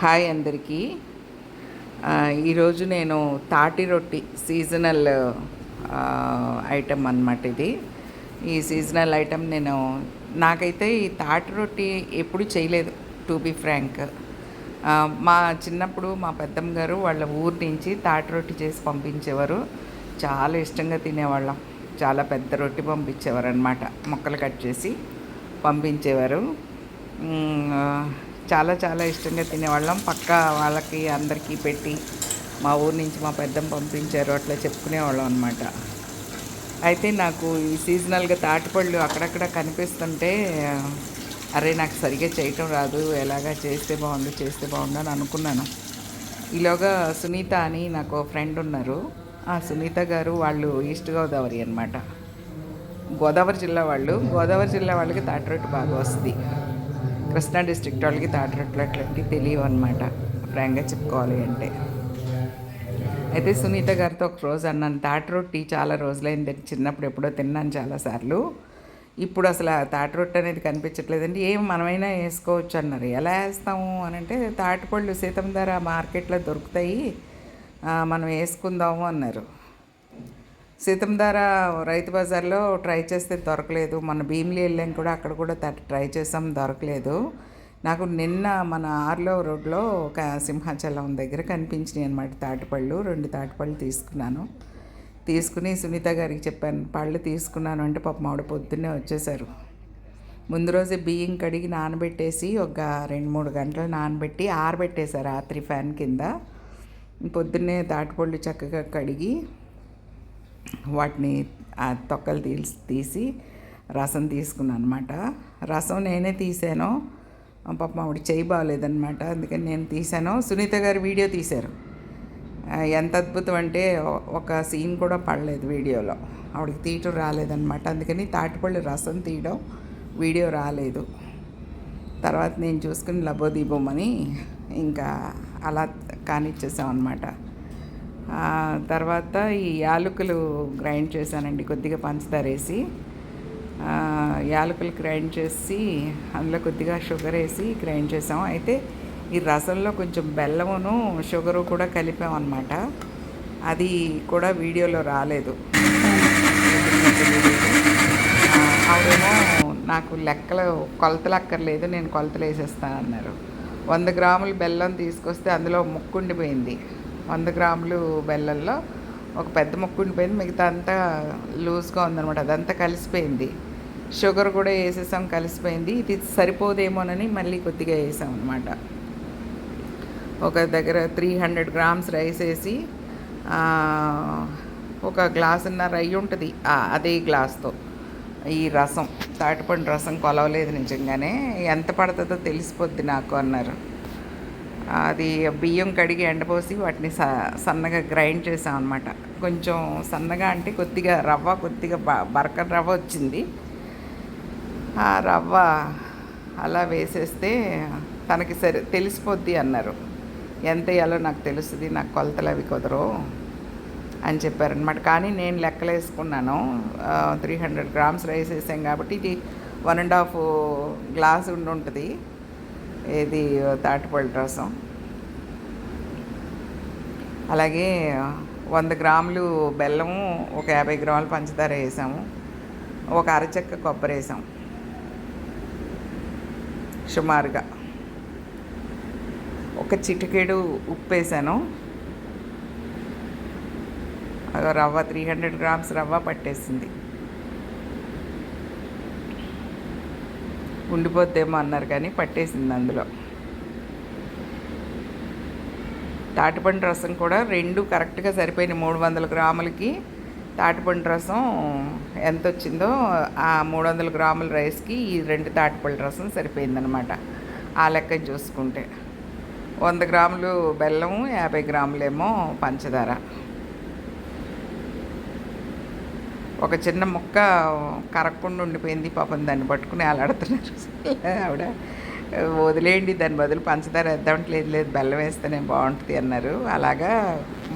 Hi అందరికీ. ఈరోజు నేను తాటి రొట్టి సీజనల్ ఐటెం ఐటమ్ ఇది. ఈ సీజనల్ ఐటమ్ నేను నాకైతే ఈ తాటి రొట్టి ఎప్పుడు చేయలేదు టు బి ఫ్రాంక్. మా చిన్నప్పుడు మా పెద్దమ్మ గారు వాళ్ళ ఊరు నుంచి తాటి రొట్టి చేసి పంపించేవారు. చాలా ఇష్టంగా తినేవాళ్ళం. చాలా పెద్ద రొట్టి పంపించేవారు అనమాట మొక్కలు కట్ చేసి పంపించేవారు. చాలా చాలా ఇష్టంగా తినేవాళ్ళం. పక్క వాళ్ళకి అందరికీ పెట్టి మా ఊరు నుంచి మా పెద్దమ్మ పంపించారు. అట్లా చెప్పుకునేవాళ్ళం అనమాట అయితే నాకు ఈ సీజనల్గా తాటిపళ్ళు అక్కడక్కడ కనిపిస్తుంటే అరే నాకు సరిగ్గా చేయటం రాదు. ఎలాగా చేస్తే బాగుండు చేస్తే బాగుండు అని అనుకున్నాను. ఈలోగా సునీత అని నాకు ఫ్రెండ్ ఉన్నారు. ఆ సునీత గారు వాళ్ళు ఈస్ట్ గోదావరి అనమాట గోదావరి జిల్లా వాళ్ళు. గోదావరి జిల్లా వాళ్ళకి తాటి రొట్టె బాగా వస్తుంది. కృష్ణా డిస్ట్రిక్ట్ వాళ్ళకి తాటి తెలియవు అనమాట ఫ్రాంక్గా చెప్పుకోవాలి అంటే. అయితే సునీత గారితో ఒక రోజు అన్నాను తాటి రొట్టి చాలా రోజులైంది. చిన్నప్పుడు ఎప్పుడో తిన్నాను చాలాసార్లు ఇప్పుడు అసలు ఆ తాటి రొట్టె అనేది కనిపించట్లేదండి. ఏం మనమైనా వేసుకోవచ్చు అన్నారు. ఎలా వేస్తాము? అని అంటే తాటిపళ్ళు సీతం ధర మార్కెట్లో దొరుకుతాయి. మనం వేసుకుందాము అన్నారు. సీతంధార రైతు బజార్లో ట్రై చేస్తే దొరకలేదు. మన భీమిలి వెళ్ళాం కూడా అక్కడ కూడా ట్రై చేసాం దొరకలేదు. నాకు నిన్న మన ఆర్లో రోడ్లో ఒక సింహాచలం దగ్గర కనిపించినాయి అనమాట తాటిపళ్ళు. రెండు తాటిపళ్ళు తీసుకున్నాను. తీసుకుని సునీత గారికి చెప్పాను పళ్ళు తీసుకున్నాను అంటే పాప మామిడి పొద్దున్నే వచ్చేసారు ముందు రోజే బియ్యం కడిగి నానబెట్టేసి ఒక రెండు మూడు గంటలు నానబెట్టి ఆరబెట్టేశారు రాత్రి ఫ్యాన్ కింద. పొద్దున్నే తాటిపళ్ళు చక్కగా కడిగి వాటిని ఆ తొక్కలు తీసి తీసి రసం తీసుకున్నాను అనమాట రసం నేనే తీసాను. పాపం ఆవిడ చేయి బాగలేదనమాట అందుకని నేను తీసాను. సునీత గారు వీడియో తీశారు. ఎంత అద్భుతం అంటే ఒక సీన్ కూడా పడలేదు వీడియోలో. ఆవిడకి తీయటం రాలేదనమాట అందుకని తాటిపళ్ళు రసం తీయడం వీడియో రాలేదు. తర్వాత నేను చూసుకుని లబోదీబోమని ఇంకా అలా కానిచ్చేసాం అనమాట తర్వాత ఈ యాలకులు గ్రైండ్ చేశానండి కొద్దిగా పంచదార వేసి యాలకులు గ్రైండ్ చేసి అందులో కొద్దిగా షుగర్ వేసి గ్రైండ్ చేసాం అయితే ఈ రసంలో కొంచెం బెల్లమును షుగరు కూడా కలిపామన్నమాట. అది కూడా వీడియోలో రాలేదు. అవేమో నాకు లెక్కలు కొలతలు అక్కర్లేదు నేను కొలతలు వేసేస్తాను అన్నారు వంద గ్రాములు బెల్లం తీసుకొస్తే అందులో ముక్కుండిపోయింది. వంద గ్రాములు బెల్లంలో ఒక పెద్ద ముక్కు ఉండిపోయింది. మిగతా అంతా లూజ్గా ఉందన్నమాట. అదంతా కలిసిపోయింది. షుగర్ కూడా వేసేసాం కలిసిపోయింది. ఇది సరిపోదేమోనని మళ్ళీ కొద్దిగా వేసాం అనమాట ఒక దగ్గర త్రీ హండ్రెడ్ గ్రామ్స్ రైస్ వేసి ఒక ఒక గ్లాసున్నర అయ్యి ఉంటుంది. అదే గ్లాస్తో. ఈ రసం తాటిపండు రసం కొలవలేదు నిజంగానే. ఎంత పడుతుందో తెలిసిపోద్ది నాకు అన్నారు. అది బియ్యం కడిగి ఎండపోసి వాటిని స సన్నగా గ్రైండ్ చేసాం అనమాట కొంచెం సన్నగా అంటే కొద్దిగా రవ్వ కొద్దిగా బ బరకర్ రవ్వ వచ్చింది. ఆ రవ్వ అలా వేసేస్తే తనకి సరే తెలిసిపోద్ది అన్నారు. ఎంత వేయాలో నాకు తెలుస్తుంది నాకు కొలతలు అవి కుదరవు అని చెప్పారనమాట కానీ నేను లెక్కలు వేసుకున్నాను. త్రీ హండ్రెడ్ గ్రామ్స్ రైస్ వేసాం కాబట్టి ఇది వన్ అండ్ హాఫ్ గ్లాస్ ఉండి ఉంటుంది ఏది తాటిపళ్ళు రసం. అలాగే వంద గ్రాములు బెల్లము ఒక యాభై గ్రాములు పంచదార వేసాము. ఒక అరచెక్క కొబ్బరి వేసాం. సుమారుగా. ఒక చిటికెడు ఉప్పు వేసాను. రవ్వ త్రీ హండ్రెడ్ గ్రామ్స్ రవ్వ పట్టేసింది. ఉండిపోద్దేమో అన్నారు కానీ పట్టేసింది అందులో. తాటిపండు రసం కూడా రెండు కరెక్ట్గా సరిపోయిన మూడు వందల గ్రాములకి. తాటిపండు రసం ఎంత వచ్చిందో ఆ మూడు వందల గ్రాముల రైస్కి ఈ రెండు తాటిపండు రసం సరిపోయిందనమాట ఆ లెక్క చూసుకుంటే. వంద గ్రాములు బెల్లము యాభై గ్రాములేమో పంచదార. ఒక చిన్న ముక్క కరగకుండా ఉండిపోయింది. పాపం దాన్ని పట్టుకుని అలాడుతున్నారు ఆవిడ వదిలేయండి దాని బదులు పంచదార వేద్దామంటే లేదు లేదు బెల్లం వేస్తేనే బాగుంటుంది అన్నారు. అలాగా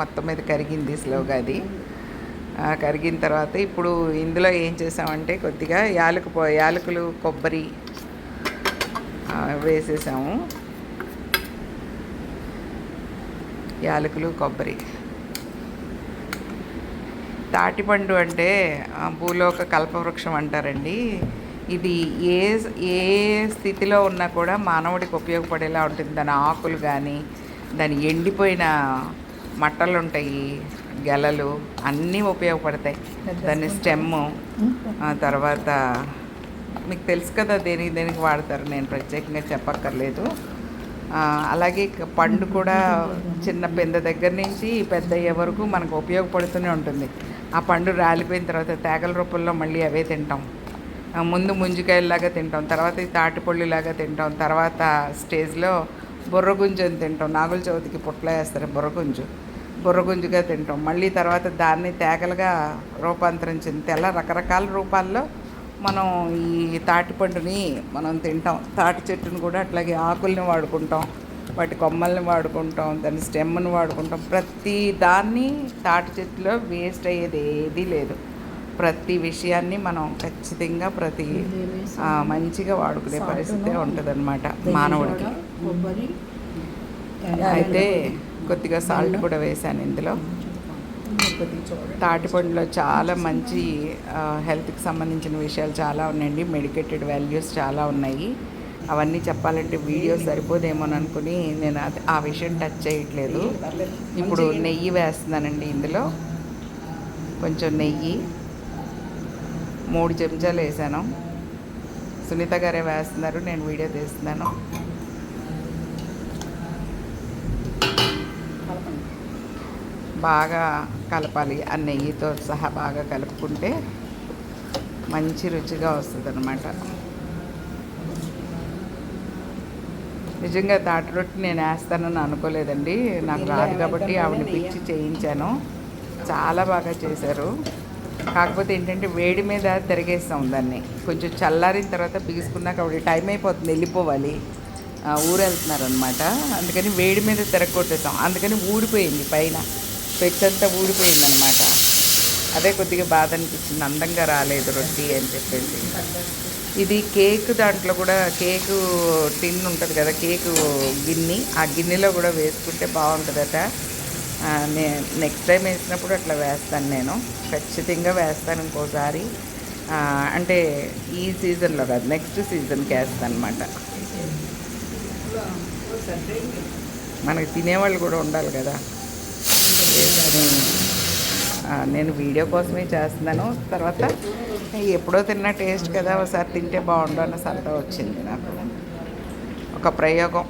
మొత్తం మీద కరిగింది స్లోగా అది. కరిగిన తర్వాత ఇప్పుడు ఇందులో ఏం చేసామంటే కొద్దిగా యాలకు పో యాలకులు కొబ్బరి వేసేసాము. యాలకులు కొబ్బరి. తాటిపండు అంటే భూలోక కల్పవృక్షం అంటారండి. ఇది ఏ ఏ స్థితిలో ఉన్నా కూడా మానవుడికి ఉపయోగపడేలా ఉంటుంది. దాని ఆకులు కానీ దాని ఎండిపోయిన మట్టలు ఉంటాయి గెలలు అన్నీ ఉపయోగపడతాయి. దాని స్టెమ్ తర్వాత మీకు తెలుసు కదా దేనికి దేనికి వాడతారు? నేను ప్రత్యేకంగా చెప్పక్కర్లేదు. అలాగే పండు కూడా చిన్న పెద్ద దగ్గర నుంచి పెద్ద అయ్యే వరకు మనకు ఉపయోగపడుతూనే ఉంటుంది. ఆ పండు రాలిపోయిన తర్వాత తేగల రూపంలో మళ్ళీ అవే తింటాం. ముందు ముంజికాయలాగా తింటాం తర్వాత ఈ తాటిపళ్ళులాగా తింటాం తర్వాత స్టేజ్లో బుర్రగుంజు అని తింటాం. నాగుల చవితికి పుట్ల వేస్తారు బుర్రగుంజు. బుర్రగుంజుగా తింటాం. మళ్ళీ తర్వాత దాన్ని తేగలుగా రూపాంతరం చెందితే అలా రకరకాల రూపాల్లో మనం ఈ తాటిపండుని మనం తింటాం. తాటి చెట్టును కూడా అట్లాగే ఆకుల్ని వాడుకుంటాం. వాటి కొమ్మల్ని వాడుకుంటాం దాని స్టెమ్ని వాడుకుంటాం. ప్రతి దాన్ని తాటి చెట్టులో వేస్ట్ అయ్యేది ఏదీ లేదు. ప్రతి విషయాన్ని మనం ఖచ్చితంగా ప్రతి మంచిగా వాడుకునే పరిస్థితే ఉంటుందన్నమాట మానవుడికి. కొబ్బరి అయితే కొద్దిగా సాల్ట్ కూడా వేశాను ఇందులో. తాటిపండులో చాలా మంచి హెల్త్కి సంబంధించిన విషయాలు చాలా ఉన్నాయండి. మెడికేటెడ్ వాల్యూస్ చాలా ఉన్నాయి. అవన్నీ చెప్పాలంటే వీడియో సరిపోదేమోనని అనుకుని నేను అది- ఆ విషయం టచ్ చేయట్లేదు. ఇప్పుడు నెయ్యి వేస్తున్నానండి ఇందులో. కొంచెం నెయ్యి. మూడు చెంచాలు వేసాను. సునీత గారే వేస్తున్నారు నేను వీడియో తీస్తున్నాను. బాగా కలపాలి. ఆ నెయ్యితో సహా బాగా కలుపుకుంటే మంచి రుచిగా వస్తుంది అన్నమాట నిజంగా తాటి రొట్టి నేను వేస్తానని అనుకోలేదండి. నాకు రాదు కాబట్టి ఆవిడ పిచ్చి చేయించాను. చాలా బాగా చేశారు. కాకపోతే ఏంటంటే వేడి మీద తిరగేస్తాం దాన్ని. కొంచెం చల్లారిన తర్వాత బిగుసుకున్నాక ఆవిడ టైం అయిపోతుంది వెళ్ళిపోవాలి. ఊరు వెళ్తున్నారు అనమాట అందుకని వేడి మీద తిరగొట్టేసాం. అందుకని ఊడిపోయింది పైన. పెచ్చంతా ఊడిపోయింది అనమాట అదే కొద్దిగా బాధ అనిపించింది అందంగా రాలేదు రొట్టి అని చెప్పేసి. ఇది కేక్ దాంట్లో కూడా కేకు టిన్ ఉంటుంది కదా కేకు గిన్నె. ఆ గిన్నెలో కూడా వేసుకుంటే బాగుంటుందట. నే నెక్స్ట్ టైం వేసినప్పుడు అట్లా వేస్తాను నేను. ఖచ్చితంగా వేస్తాను ఇంకోసారి. అంటే ఈ సీజన్లో కాదు నెక్స్ట్ సీజన్కి వేస్తాను అనమాట మనకి తినేవాళ్ళు కూడా ఉండాలి కదా. నేను వీడియో కోసమే చేస్తున్నాను. తర్వాత ఎప్పుడో తిన్న టేస్ట్ కదా ఒకసారి తింటే బాగుండు అన్న సరదా వచ్చింది నాకు. ఒక ప్రయోగం.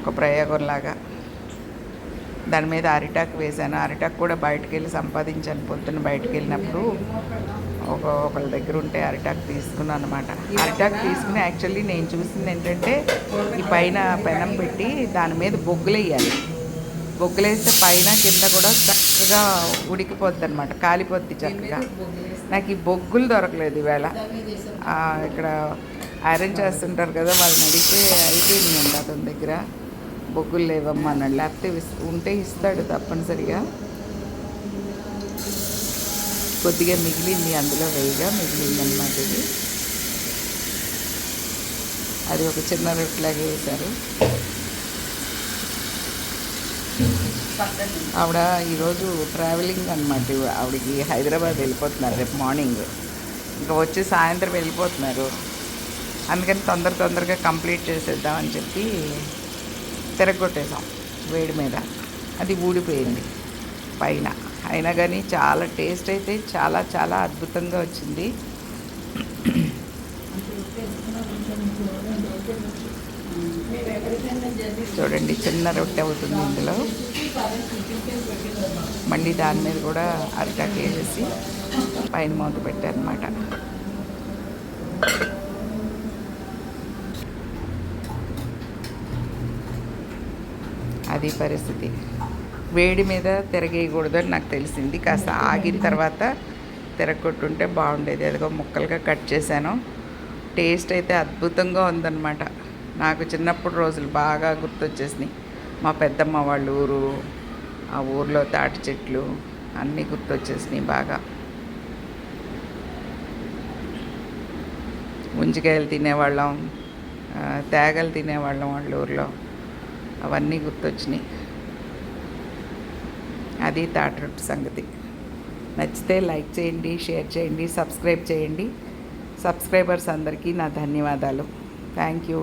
ఒక ప్రయోగం లాగా. దాని మీద అరిటాక్ వేశాను. అరిటాక్ కూడా బయటకు వెళ్ళి సంపాదించాను. పొద్దున్న బయటకు వెళ్ళినప్పుడు ఒక ఒకళ్ళ దగ్గర ఉంటే అరిటాక్ తీసుకున్నాను అనమాట అరిటాక్ తీసుకుని యాక్చువల్లీ నేను చూసింది ఏంటంటే ఈ పైన పెనం పెట్టి దాని మీద బొగ్గులు వేయాలి బొగ్గులు వేస్తే పైన కింద కూడా చక్కగా ఉడికిపోద్ది అనమాట కాలిపోద్ది చక్కగా. నాకు ఈ బొగ్గులు దొరకలేదు ఈవేళ. ఇక్కడ ఐరన్ చేస్తుంటారు కదా వాళ్ళని అడిగితే అయిపోయింది అతని దగ్గర. బొగ్గులు లేవమ్మా అన్నాడు. లేకపోతే ఉంటే ఇస్తాడు తప్పనిసరిగా. కొద్దిగా మిగిలింది అందులో వేయగా మిగిలింది అనమాట ఇది. అది ఒక చిన్న రొట్టెలాగా వేశారు. ఆవిడ ఈరోజు ట్రావెలింగ్ అనమాట ఆవిడకి హైదరాబాద్ వెళ్ళిపోతున్నారు రేపు మార్నింగ్ ఇంకా వచ్చి సాయంత్రం వెళ్ళిపోతున్నారు. అందుకని తొందర తొందరగా కంప్లీట్ చేసేద్దామని చెప్పి తిరగొట్టేసాం వేడి మీద. అది ఊడిపోయింది పైన. అయినా కానీ చాలా టేస్ట్ అయితే చాలా చాలా అద్భుతంగా వచ్చింది. చూడండి చిన్న రొట్టె అవుతుంది ఇందులో. మళ్ళీ దాని మీద కూడా అరిటాకు వేసేసి పైన మూత పెట్టారనమాట అది పరిస్థితి. వేడి మీద తిరగేయకూడదని నాకు తెలిసింది. కాస్త ఆగిన తర్వాత తిరగొట్టుంటే బాగుండేది. అదిగో ముక్కలుగా కట్ చేశాను. టేస్ట్ అయితే అద్భుతంగా ఉందన్నమాట. నాకు చిన్నప్పుడు రోజులు బాగా గుర్తొచ్చేసినాయి. మా పెద్దమ్మ వాళ్ళ ఊరు ఆ ఊర్లో తాటి చెట్లు అన్నీ గుర్తొచ్చేసినాయి బాగా. ఉంజికాయలు తినేవాళ్ళం తేగలు తినేవాళ్ళం వాళ్ళ ఊర్లో. అవన్నీ గుర్తొచ్చినాయి. అది తాటి సంగతి. నచ్చితే లైక్ చేయండి షేర్ చేయండి సబ్స్క్రైబ్ చేయండి. సబ్స్క్రైబర్స్ అందరికీ నా ధన్యవాదాలు. Thank you.